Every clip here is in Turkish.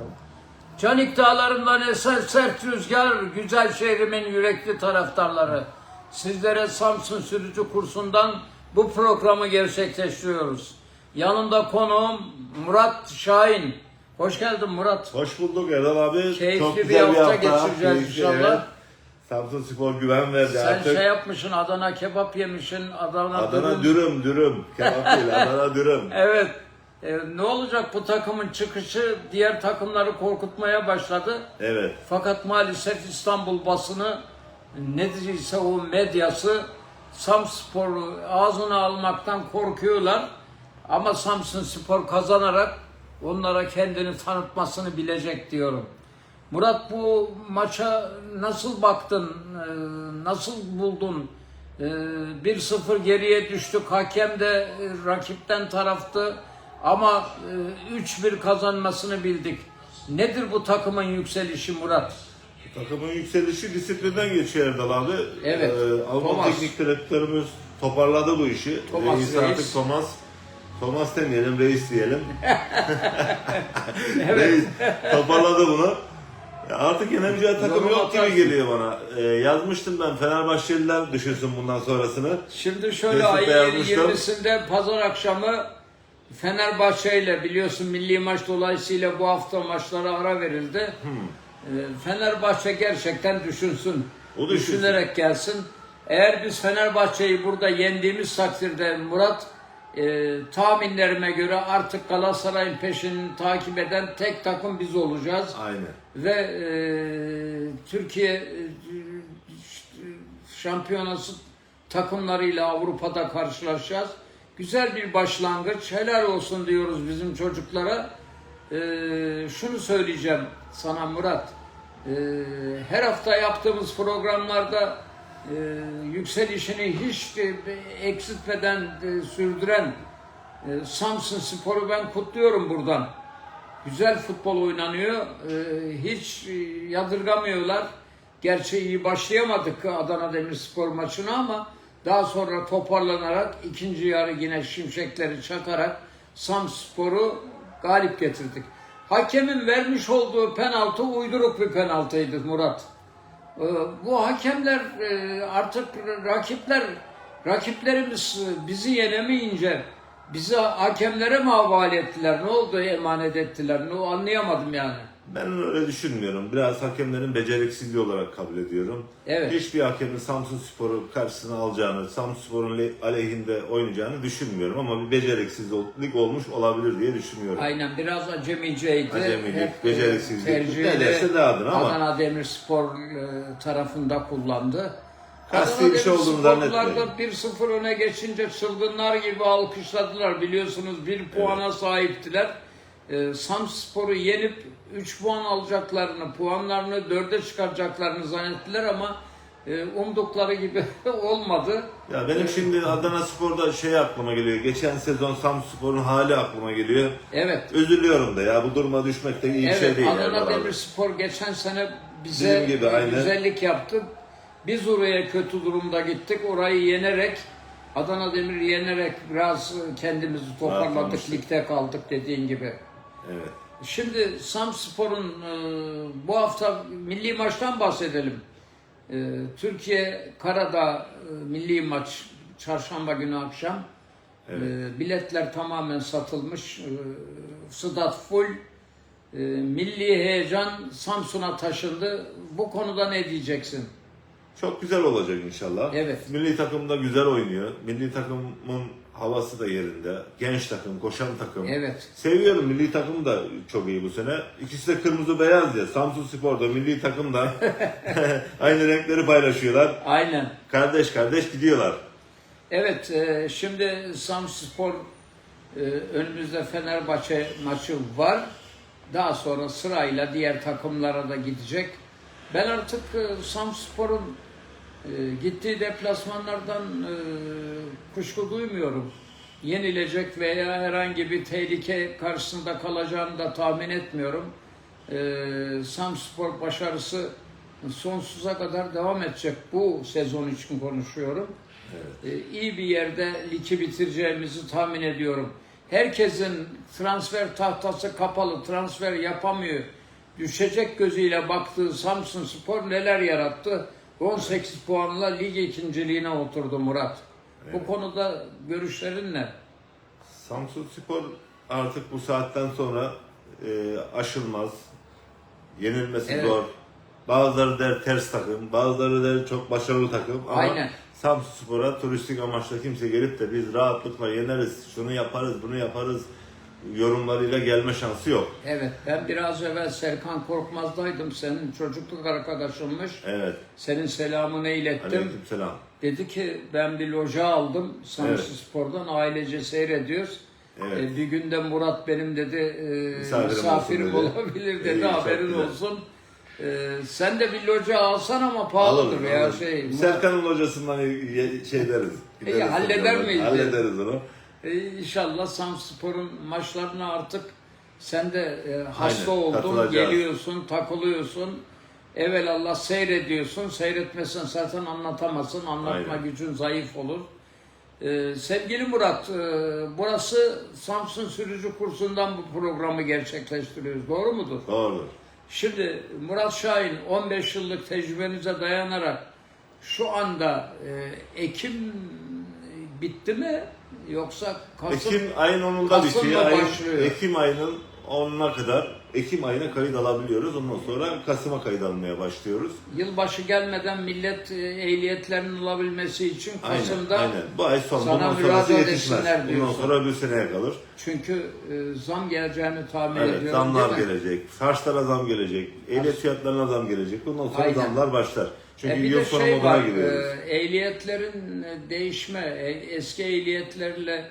Tamam. Canik dağlarından eser sert rüzgar, güzel şehrimin yürekli taraftarları. Sizlere Samsun Sürücü Kursu'ndan bu programı gerçekleştiriyoruz. Yanımda konuğum Murat Şahin. Hoş geldin Murat. Hoş bulduk Erdal abi. Keyifli Çok bir güzel hafta geçireceğiz Keyifli, inşallah. evet. Samsun Spor güven verdi Sen artık. şey yapmışsın, Adana kebap yemişsin, Adana, Adana dürüm. dürüm dürüm. Kebap değil Adana dürüm. Evet. E, ne olacak bu takımın çıkışı diğer takımları korkutmaya başladı. Evet. Fakat maalesef İstanbul basını ne diyse o medyası Samspor'u ağzına almaktan korkuyorlar. Ama Samsun Spor kazanarak onlara kendini tanıtmasını bilecek diyorum. Murat bu maça nasıl baktın? Ee, Nasıl buldun? Ee, 1-0 geriye düştük. Hakem de e, rakipten taraftı. Ama e, 3-1 kazanmasını bildik. Nedir bu takımın yükselişi Murat? Takımın yükselişi disiplinden geçiyor Erdal abi. Evet. Ee, Alman Thomas. teknik direktörümüz toparladı bu işi. Thomas reis, reis. artık Thomas. Thomas demeyelim, reis diyelim. Evet. Reis toparladı bunu. Artık yenemeyeceği takım yok gibi geliyor bana. Ee, yazmıştım ben Fenerbahçeliler düşünsün bundan sonrasını. Şimdi şöyle ayın yazmıştım. 20'sinde pazar akşamı Fenerbahçe ile biliyorsun milli maç dolayısıyla bu hafta maçlara ara verildi. Ee, Fenerbahçe gerçekten düşünsün. O düşünsün. Düşünerek gelsin. Eğer biz Fenerbahçe'yi burada yendiğimiz takdirde Murat e, tahminlerime göre artık Galatasaray'ın peşini takip eden tek takım biz olacağız Aynen. ve e, Türkiye e, şampiyonası takımlarıyla Avrupa'da karşılaşacağız. Güzel bir başlangıç. Helal olsun diyoruz bizim çocuklara. E, şunu söyleyeceğim sana Murat. E, her hafta yaptığımız programlarda e, yükselişini hiç e, eksiltmeden e, sürdüren e, Samsun Spor'u ben kutluyorum buradan. Güzel futbol oynanıyor. Ee, hiç e, yadırgamıyorlar. Gerçi iyi başlayamadık Adana Demirspor maçına ama daha sonra toparlanarak ikinci yarı yine şimşekleri çakarak Samspor'u galip getirdik. Hakemin vermiş olduğu penaltı uyduruk bir penaltıydı Murat. Ee, Bu hakemler e, artık rakipler rakiplerimiz bizi yenemeyince bizi hakemlere mi havale ettiler? Ne oldu emanet ettiler? Ne anlayamadım yani. Ben öyle düşünmüyorum. Biraz hakemlerin beceriksizliği olarak kabul ediyorum. Evet. Hiçbir hakemin Samsun Spor'u karşısına alacağını, Samsun Spor'un le- aleyhinde oynayacağını düşünmüyorum ama bir beceriksizlik olmuş olabilir diye düşünüyorum. Aynen biraz acemiceydi. Acemilik, Hep, beceriksizlik, e, tercihini ne derse dağıdın ama- Adana Demirspor e, tarafında kullandı. Kasti bir şey olduğunu zannetmiyorum. da 1-0 öne geçince çılgınlar gibi alkışladılar. Biliyorsunuz bir puana sahiptiler. E, Samspor'u yenip 3 puan alacaklarını, puanlarını 4'e çıkaracaklarını zannettiler ama e, umdukları gibi olmadı. Ya benim şimdi Adana Spor'da şey aklıma geliyor. Geçen sezon Samsun Spor'un hali aklıma geliyor. Evet. Üzülüyorum da ya bu duruma düşmek de iyi bir Evet, şey değil. Adana abi. Demirspor geçen sene bize Bizim gibi, e, aynen. güzellik yaptı. Biz oraya kötü durumda gittik. Orayı yenerek, Adana Demir yenerek biraz kendimizi toparladık. Ligde kaldık dediğin gibi. Evet. Şimdi Samspor'un e, bu hafta milli maçtan bahsedelim. E, Türkiye Karadağ e, milli maç çarşamba günü akşam. Evet. E, biletler tamamen satılmış. E, Stadt full. E, milli heyecan Samsun'a taşındı. Bu konuda ne diyeceksin? Çok güzel olacak inşallah. Evet. Milli takım da güzel oynuyor. Milli takımın havası da yerinde. Genç takım, koşan takım. Evet. Seviyorum milli takım da çok iyi bu sene. İkisi de kırmızı beyaz ya. Samsun Spor'da milli takım da aynı renkleri paylaşıyorlar. Aynen. Kardeş kardeş gidiyorlar. Evet, e, şimdi Samspor e, önümüzde Fenerbahçe maçı var. Daha sonra sırayla diğer takımlara da gidecek. Ben artık e, Samspor'un e, gittiği deplasmanlardan e, kuşku duymuyorum. Yenilecek veya herhangi bir tehlike karşısında kalacağını da tahmin etmiyorum. E, Samspor başarısı sonsuza kadar devam edecek. Bu sezon için konuşuyorum. Ee, iyi bir yerde ligi bitireceğimizi tahmin ediyorum. Herkesin transfer tahtası kapalı, transfer yapamıyor. Düşecek gözüyle baktığı Samsun Spor neler yarattı? 18 puanla lig ikinciliğine oturdu Murat. Bu konuda görüşlerin ne? Samsun Spor artık bu saatten sonra e, aşılmaz. Yenilmesi Evet. zor. Bazıları der ters takım, bazıları der çok başarılı takım. Ama Aynen. Samsun Spor'a turistik amaçla kimse gelip de biz rahatlıkla yeneriz, şunu yaparız, bunu yaparız yorumlarıyla gelme şansı yok. Evet, ben biraz evvel Serkan Korkmaz'daydım. Senin çocukluk arkadaşınmış. Evet. Senin selamını ilettim. Aleykümselam. Dedi ki ben bir loja aldım Samsun Evet. Spor'dan ailece seyrediyoruz. Evet. E, bir günde Murat benim dedi e, Misafirim misafirim, olsun dedi. olabilir dedi İyi, haberin güzel. olsun. E, sen de bir loja alsan ama pahalıdır Alırım, ya alırım. şey. Serkan'ın hocasından ye- şey deriz. İyi, halleder miyiz? Hallederiz onu. E, inşallah Samsun Spor'un maçlarına artık sen de e, hasta Aynen, oldun, geliyorsun, takılıyorsun. Evelallah seyrediyorsun. Seyretmesen zaten anlatamazsın. Anlatma Aynen. gücün zayıf olur. Ee, sevgili Murat, e, burası Samsun Sürücü Kursu'ndan bu programı gerçekleştiriyoruz. Doğru mudur? Doğru. Şimdi Murat Şahin 15 yıllık tecrübenize dayanarak şu anda e, Ekim bitti mi? Yoksa Kasım? Ekim ayın 10'unda Kasım'da bitiyor. Ayın- başlıyor. Ekim ayının 10'una kadar Ekim ayına kayıt alabiliyoruz. Ondan sonra Kasım'a kayıt almaya başlıyoruz. Yılbaşı gelmeden millet e, ehliyetlerinin alabilmesi için Aynen, Kasım'da aynen. Bu ay son. sana Bundan sonrası müracaat yetişmez. etsinler Bundan diyorsun. sonra bir seneye kalır. çünkü e, zam geleceğini tahmin Evet, ediyorum. zamlar değil mi? gelecek. Harçlara zam gelecek. Ehliyet fiyatlarına zam gelecek. Bundan sonra Aynen. zamlar başlar. Çünkü E bir yıl de sonu şey moduna var, giriyoruz. e, ehliyetlerin e, değişme, e, eski ehliyetlerle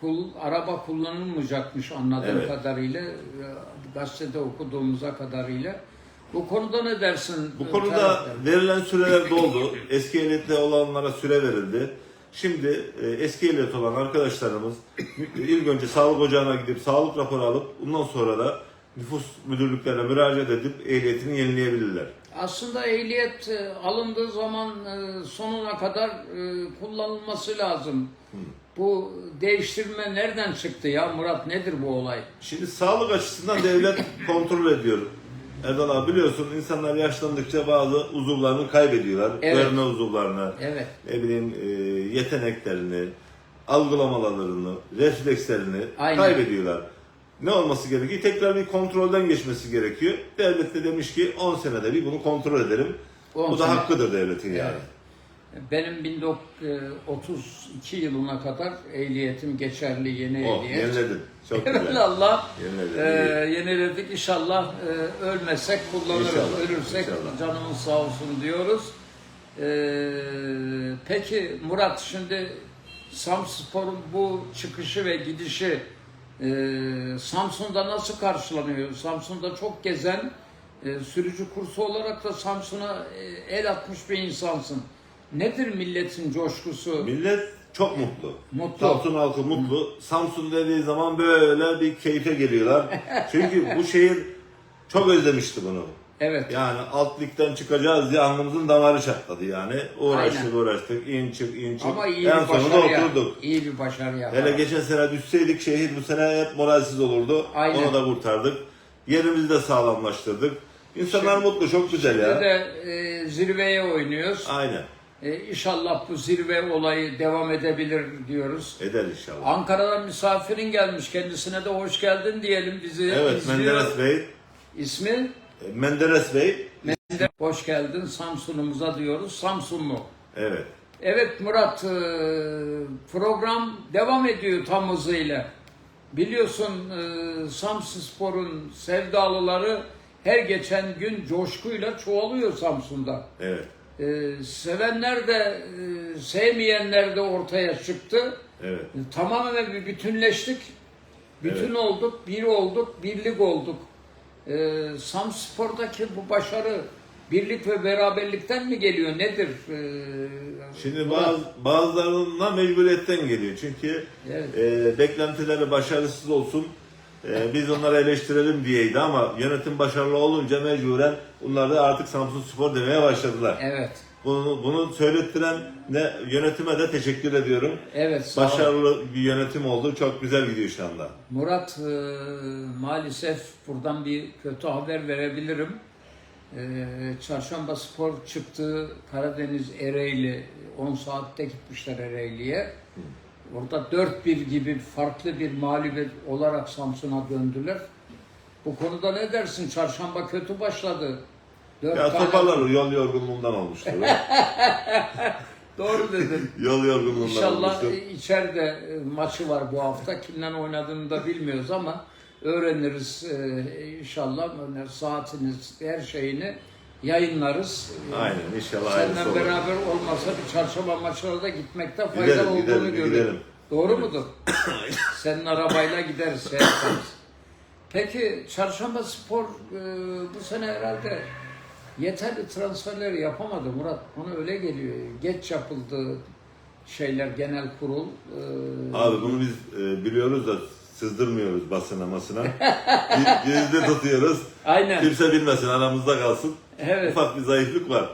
kul, araba kullanılmayacakmış anladığım Evet. kadarıyla, e, gazetede okuduğumuza kadarıyla. Bu konuda ne dersin? Bu konuda taraftar? verilen süreler doldu. Eski ehliyetli olanlara süre verildi. Şimdi e, eski ehliyet olan arkadaşlarımız ilk önce sağlık ocağına gidip sağlık raporu alıp bundan sonra da nüfus müdürlüklerine müracaat edip ehliyetini yenileyebilirler. Aslında ehliyet e, alındığı zaman e, sonuna kadar e, kullanılması lazım. Bu değiştirme nereden çıktı ya Murat? Nedir bu olay? Şimdi sağlık açısından devlet kontrol ediyor. Erdal abi biliyorsun insanlar yaşlandıkça bazı uzuvlarını kaybediyorlar. Evet. Görme uzuvlarını, Evet. ne bileyim yeteneklerini, algılamalarını, reflekslerini Aynen. kaybediyorlar. Ne olması gerekiyor? Tekrar bir kontrolden geçmesi gerekiyor. Devlet de demiş ki 10 senede bir bunu kontrol edelim. 10 Bu da sene. hakkıdır devletin yani. Benim 1932 yılına kadar ehliyetim geçerli yeni Oh, ehliyet. yeniledin. Çok güzel. Allah Yeniledin. e, yeniledik. İnşallah e, ölmesek kullanırız. İnşallah, Ölürsek inşallah. canımız sağ olsun diyoruz. E, peki Murat şimdi Samspor'un bu çıkışı ve gidişi e, Samsun'da nasıl karşılanıyor? Samsun'da çok gezen e, sürücü kursu olarak da Samsun'a e, el atmış bir insansın. Nedir milletin coşkusu? Millet çok mutlu. Mutlu. Samsun halkı mutlu. Samsun dediği zaman böyle bir keyfe geliyorlar. Çünkü bu şehir çok özlemişti bunu. Evet. Yani alt ligden çıkacağız diye alnımızın damarı çatladı yani. Uğraştık Aynen. uğraştık. in çık in çık. Ama iyi en bir sonunda başarı ya. oturduk. İyi bir başarı ya. Hele geçen sene düşseydik şehir bu sene hep moralsiz olurdu. Aynen. Onu da kurtardık. Yerimizi de sağlamlaştırdık. İnsanlar mutlu, çok güzel Şimdi ya. de e, zirveye oynuyoruz. Aynen. E, inşallah bu zirve olayı devam edebilir diyoruz. Eder inşallah. Ankara'dan misafirin gelmiş. Kendisine de hoş geldin diyelim bizi Evet, izliyor. Menderes Bey. İsmi? Menderes Bey. Menderes. Hoş geldin Samsun'umuza diyoruz. Samsunlu. Evet. Evet Murat, e, program devam ediyor tam hızıyla. Biliyorsun e, Samsun Spor'un sevdalıları her geçen gün coşkuyla çoğalıyor Samsun'da. Evet. E, sevenler de e, sevmeyenler de ortaya çıktı. Evet. E, tamamen bir bütünleştik. Bütün Evet. olduk, bir olduk, birlik olduk. E, Samspor'daki bu başarı birlik ve beraberlikten mi geliyor? Nedir? E, Şimdi bazı, bazılarına mecburiyetten geliyor. Çünkü Evet. e, beklentileri başarısız olsun. e, biz onları eleştirelim diyeydi ama yönetim başarılı olunca mecburen bunlar da artık Samsun Spor demeye başladılar. Evet. Bunu, bunu söylettiren ne, yönetime de teşekkür ediyorum. Evet sağ. Başarılı bir yönetim oldu. Çok güzel gidiyor şu anda. Murat e, maalesef buradan bir kötü haber verebilirim. E, Çarşamba Spor çıktı Karadeniz Ereğli 10 saatte gitmişler Ereğli'ye. Orada 4-1 gibi farklı bir mağlubiyet olarak Samsun'a döndüler. Bu konuda ne dersin? Çarşamba kötü başladı. Dört Ya tane- toparlar yol yorgunluğundan olmuştur. Doğru dedin. yol yorgunluğundan İnşallah olmuştur. içeride e, maçı var bu hafta. Kimden oynadığını da bilmiyoruz ama öğreniriz e, inşallah. Saatiniz, her şeyini yayınlarız. Aynen inşallah hayırlısı Senden olur. beraber olmasa bir çarşamba maçına da gitmekte fayda Gidelim, olduğunu gidelim, görüyorum. gidelim. Doğru mudur? Senin arabayla gideriz. şey yaparız. Peki Çarşamba Spor e, bu sene herhalde yeterli transferleri yapamadı Murat. Bana öyle geliyor. Geç yapıldı şeyler genel kurul. E, Abi bunu biz e, biliyoruz da sızdırmıyoruz basına masına. Gi- Gizli tutuyoruz. Aynen. Kimse bilmesin aramızda kalsın. Evet. Ufak bir zayıflık var.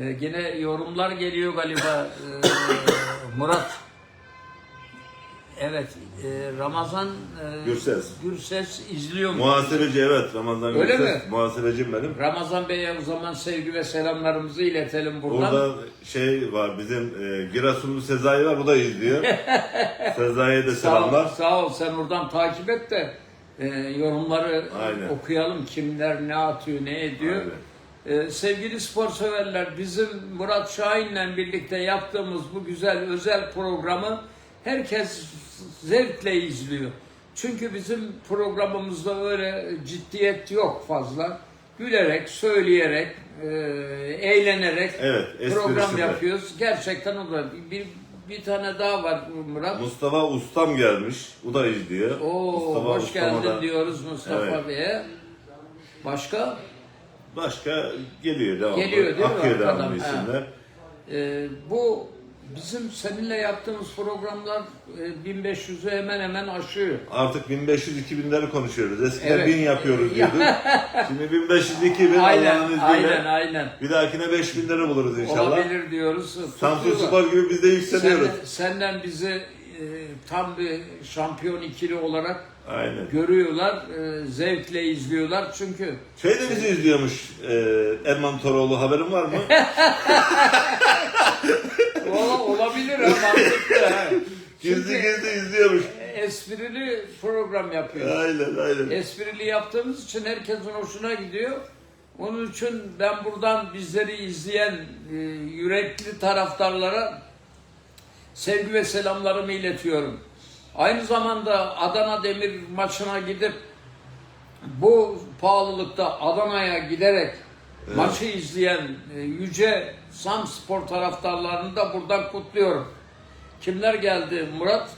E, yine yorumlar geliyor galiba e, Murat. Evet, e, Ramazan e, Gürses. Gürses izliyor mu? Muhasebeci evet Ramazan Öyle Gürses. mi? Muhasebecim benim. Ramazan Bey'e o zaman sevgi ve selamlarımızı iletelim buradan. Orada şey var bizim e, Giresunlu Sezai var bu da izliyor. Sezai'ye de Sağ ol, selamlar. sağ ol. Sen oradan takip et de e, yorumları Aynen. okuyalım. Kimler ne atıyor, ne ediyor. E, sevgili spor severler, bizim Murat Şahin'le birlikte yaptığımız bu güzel özel programı herkes zevkle izliyor. Çünkü bizim programımızda öyle ciddiyet yok fazla. Gülerek, söyleyerek, e, eğlenerek Evet, program yapıyoruz. Gerçekten o da bir bir tane daha var Murat. Mustafa Ustam gelmiş. O da izliyor. Oo, Mustafa hoş Ustam'a geldin da- diyoruz Mustafa Evet. Bey'e. Başka? Başka geliyor devamlı. Geliyor değil mi Akıyor arkadan? devamlı isimler. Ee, bu bizim seninle yaptığımız programlar e, 1500'ü hemen hemen aşıyor. Artık 1500-2000'leri konuşuyoruz. Eskiden Evet. 1000 yapıyoruz diyorduk. Şimdi 1500-2000 Aynen, Allah'ın izniyle. aynen, aynen. Bir dahakine 5000'leri buluruz inşallah. Olabilir diyoruz. Samsun Tutuyorlar. Spor gibi biz de yükseliyoruz. Senden, senden bizi e, tam bir şampiyon ikili olarak Aynen. görüyorlar, e, zevkle izliyorlar çünkü Şey de bizi izliyormuş e, Erman Toroğlu haberin var mı? Olabilir ha mantıklı ha. gizli gizli izliyormuş. esprili program yapıyoruz. Aynen aynen. Esprili yaptığımız için herkesin hoşuna gidiyor. Onun için ben buradan bizleri izleyen e, yürekli taraftarlara sevgi ve selamlarımı iletiyorum. Aynı zamanda Adana Demir maçına gidip bu pahalılıkta Adana'ya giderek maçı izleyen e, yüce Sam Spor taraftarlarını da buradan kutluyorum. Kimler geldi Murat?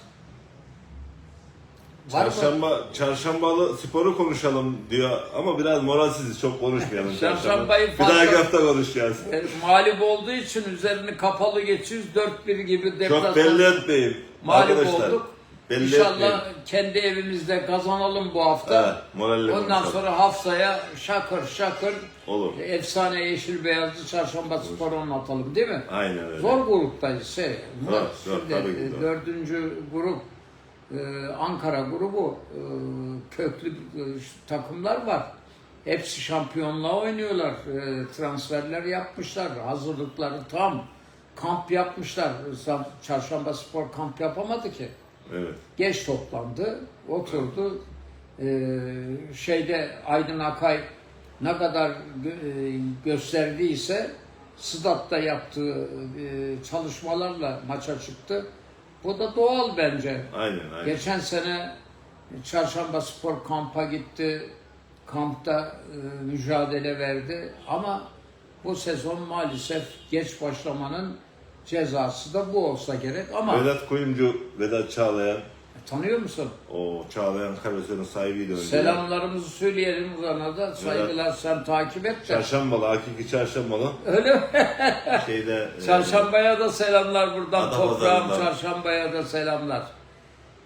Var mı? Çarşamba, çarşambalı sporu konuşalım diyor ama biraz moralsiz çok konuşmayalım. Çarşambayı Bir dahaki hafta konuşacağız. E, mağlup olduğu için üzerini kapalı geçiyoruz. 4-1 gibi Çok deplasman belli etmeyin. mağlup Arkadaşlar, olduk. Belli İnşallah etmeyin. kendi evimizde kazanalım bu hafta. Evet, moralle Ondan konuşalım. sonra haftaya şakır şakır Olur. efsane yeşil beyazlı çarşamba sporu anlatalım değil mi? Aynen öyle. Zor gruptayız. Şey, Murat, zor, şimdi, tabii ki e, zor. dördüncü grup e, Ankara grubu e, köklü e, takımlar var. Hepsi şampiyonluğa oynuyorlar. E, transferler yapmışlar. Hazırlıkları tam. Kamp yapmışlar. Çarşamba Spor kamp yapamadı ki. Evet. Geç toplandı, oturdu. Ee, şeyde Aydın Akay ne kadar gö- e, gösterdiyse Sıdat'ta yaptığı e, çalışmalarla maça çıktı. Bu da doğal bence. Aynen aynen. Geçen sene Çarşamba Spor kampa gitti. Kampta e, mücadele verdi ama bu sezon maalesef geç başlamanın cezası da bu olsa gerek ama Vedat Kuyumcu, Vedat Çağlayan, tanıyor musun? o Çağlayan Karasör'ün sahibiydi önce. Selamlarımızı söyleyelim ona da. Saygılar sen takip et de. Çarşambalı, hakiki çarşambalı. Öyle mi? Şeyde, e, Çarşambaya da selamlar buradan. Adapazarı'ndan. Toprağım çarşambaya da selamlar.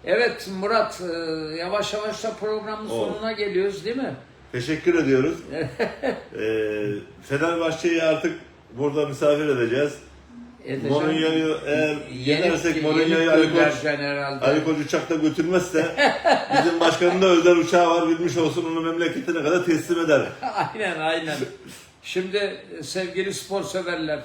Evet Murat e, yavaş yavaş da programın Oldu. sonuna geliyoruz değil mi? Teşekkür ediyoruz. ee, Fenerbahçe'yi artık burada misafir edeceğiz. Edeceğim. Mourinho'yu eğer yenersek Mourinho'yu Ali Koç. Ali Koç uçakta götürmezse bizim başkanın da özel uçağı var bilmiş olsun onu memleketine kadar teslim eder. aynen aynen. Şimdi e, sevgili spor severler,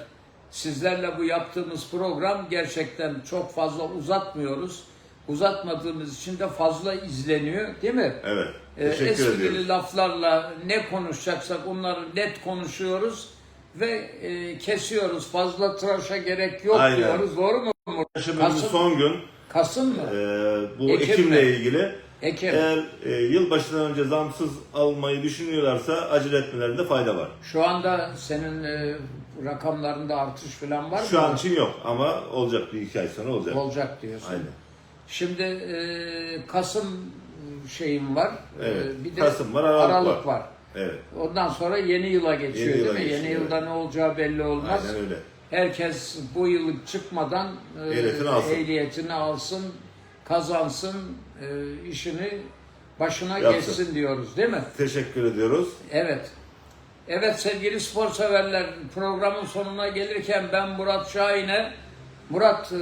sizlerle bu yaptığımız program gerçekten çok fazla uzatmıyoruz. Uzatmadığımız için de fazla izleniyor değil mi? Evet. Ee, Teşekkür ediyoruz. esprili laflarla ne konuşacaksak onları net konuşuyoruz ve e, kesiyoruz. Fazla tıraşa gerek yok Aynen. diyoruz. Doğru mu? Kasım, son gün Kasım mı? e, bu Ekim Ekim'le mi? ilgili Ekim. eğer e, yılbaşından önce zamsız almayı düşünüyorlarsa acele etmelerinde fayda var. Şu anda senin e, rakamlarında artış falan var mı? Şu an için yok ama olacak bir iki ay sonra olacak. olacak diyorsun. Aynen. Şimdi e, Kasım şeyim var. E, Evet. bir de Kasım var, Aralık var. Evet. Ondan sonra yeni yıla geçiyor Yeni yıla değil mi? Yeni geçiyor, yılda ne olacağı belli olmaz. Aynen öyle. Herkes bu yıl çıkmadan e, Ehliyetini alsın. ehliyetini alsın, kazansın, e, işini başına Yapsın. geçsin diyoruz değil mi? Teşekkür ediyoruz. Evet. Evet sevgili spor severler programın sonuna gelirken ben Murat Şahin'e Murat e,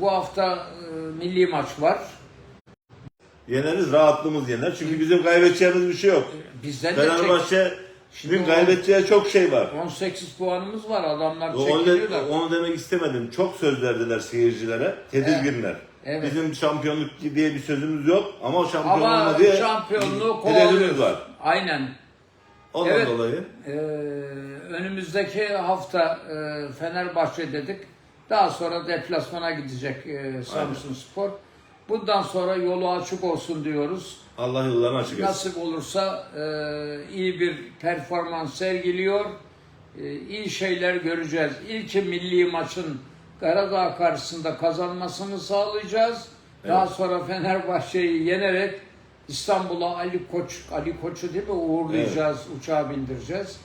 bu hafta e, milli maç var. Yeneriz, rahatlığımız yener. Çünkü bizim kaybedeceğimiz bir şey yok. Bizden de çek- Fenerbahçe Şimdi o- kaybedeceği çok şey var. 18 puanımız var. Adamlar Onu, çekiliyorlar. de- onu demek istemedim. Çok söz verdiler seyircilere. Tedirginler. Evet. Bizim şampiyonluk diye bir sözümüz yok ama o şampiyon Ama diye şampiyonluğu hedefimiz kovalıyoruz. var. Aynen. Ondan Evet. dolayı Ee, önümüzdeki hafta e, Fenerbahçe dedik. Daha sonra deplasmana gidecek e, Samsun Spor. Bundan sonra yolu açık olsun diyoruz. Allah yollarını açık etsin. Nasip olursa e, iyi bir performans sergiliyor. E, iyi şeyler göreceğiz. İlki milli maçın Karadağ karşısında kazanmasını sağlayacağız. Daha sonra Fenerbahçe'yi yenerek İstanbul'a Ali Koç, Ali Koç'u değil mi uğurlayacağız, uçağa bindireceğiz.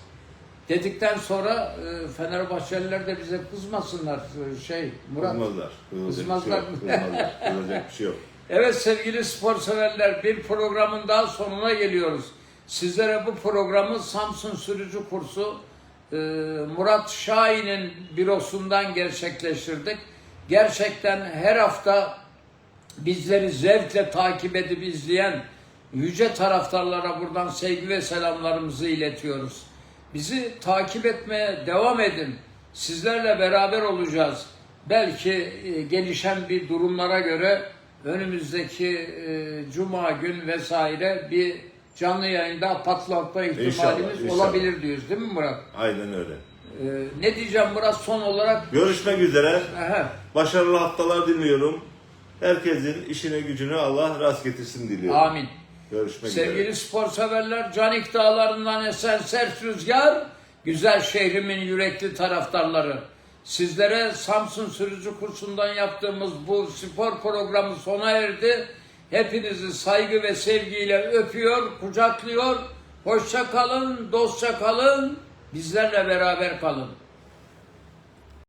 Dedikten sonra e, Fenerbahçeliler de bize kızmasınlar e, şey Murat. Kızmazlar. Kızmazlar şey yok. Kızmazlar. Kızılacak bir şey yok. Evet sevgili spor severler bir programın daha sonuna geliyoruz. Sizlere bu programı Samsun Sürücü Kursu e, Murat Şahin'in bürosundan gerçekleştirdik. Gerçekten her hafta bizleri zevkle takip edip izleyen yüce taraftarlara buradan sevgi ve selamlarımızı iletiyoruz. Bizi takip etmeye devam edin. Sizlerle beraber olacağız. Belki e, gelişen bir durumlara göre önümüzdeki e, cuma gün vesaire bir canlı yayında patlatma ihtimalimiz İnşallah, inşallah. olabilir diyoruz değil mi Murat? Aynen öyle. E, ne diyeceğim Murat son olarak? Görüşmek üzere. Aha, Başarılı haftalar diliyorum. Herkesin işine gücüne Allah rast getirsin diliyorum. amin. Görüşmek Sevgili üzere. spor severler, Canik Dağları'ndan esen sert rüzgar, güzel şehrimin yürekli taraftarları. Sizlere Samsun Sürücü Kursu'ndan yaptığımız bu spor programı sona erdi. Hepinizi saygı ve sevgiyle öpüyor, kucaklıyor. Hoşça kalın, dostça kalın, bizlerle beraber kalın.